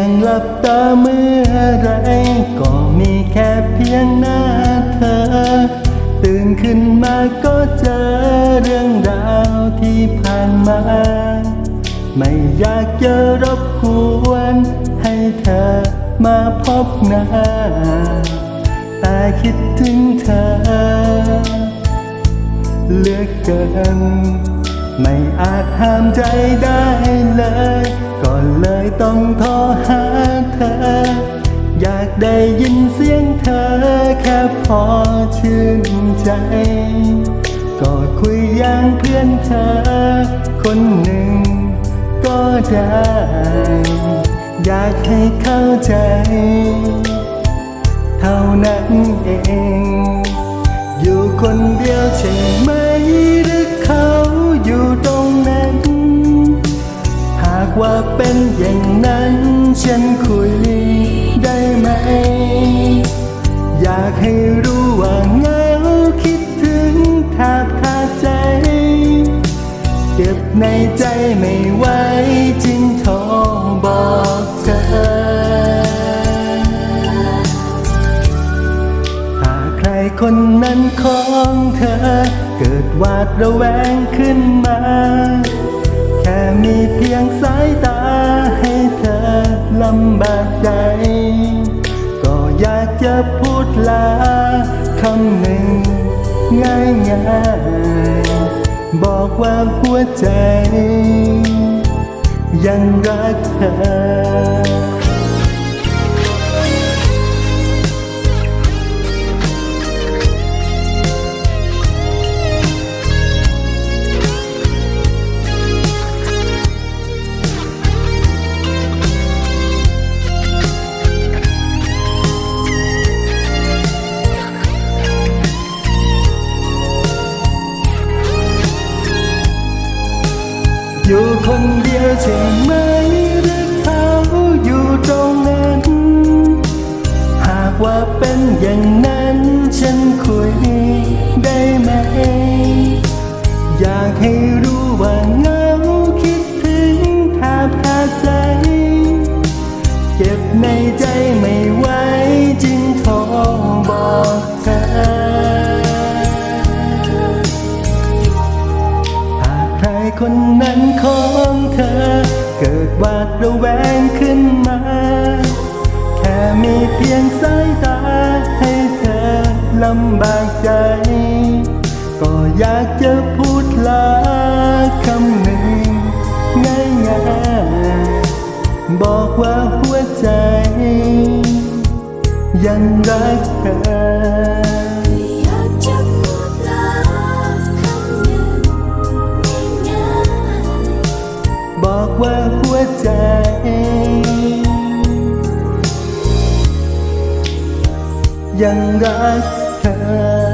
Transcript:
ียงหลับตาเมื่อไร ก็มีแค่เพียงหน้าเธอ ตื่นขึ้นมาก็เจอเรื่องราวที่ผ่านมา ไม่อยากจะรบกวน ให้เธอมาพบหน้า แต่คิดถึงเธอเหลือกเกิน ไม่อาจห้ามใจได้เลย ต้องโทรหาเธอ อยากได้ยินเสียงเธอแค่พอชื่นใจ ก็คุยอย่างเพื่อนเธอ คนหนึ่งก็ได้ อยากให้เข้าใจ เท่านั้นเอง อยู่คนเดียวใช่ไหมหรือเขาากว่าเป็นอย่างนั้นฉันคุยได้ไหม อยากให้รู้ว่าเงาคิดถึงแทบขาดใจ เก็บในใจไม่ไหวจึงโทรบอกเธอถ้าใครคนนั้นของเธอ เกิดวาดระแวงขึ้นมา บาดใจก็อยากจะพูดลาคำหนึ่งง่ายง่ายๆบอกว่าหัวใจ ยังรักเธอ อยู่คนเดียวใช่ไหมหรือเขาอยู่ตรงนั้น หากว่าเป็นอย่างนั้นฉันคุยได้ไหม อยากให้รู้ว่า ของเธอ เกิดวาดระแวงขึ้นมา แค่มีเพียงสายตา ให้เธอลำบากใจ ก็อยากจะพูดลาคำหนึ่งง่ายๆบอกว่าหัวใจ ยังรักเธอ ยังรักเธอ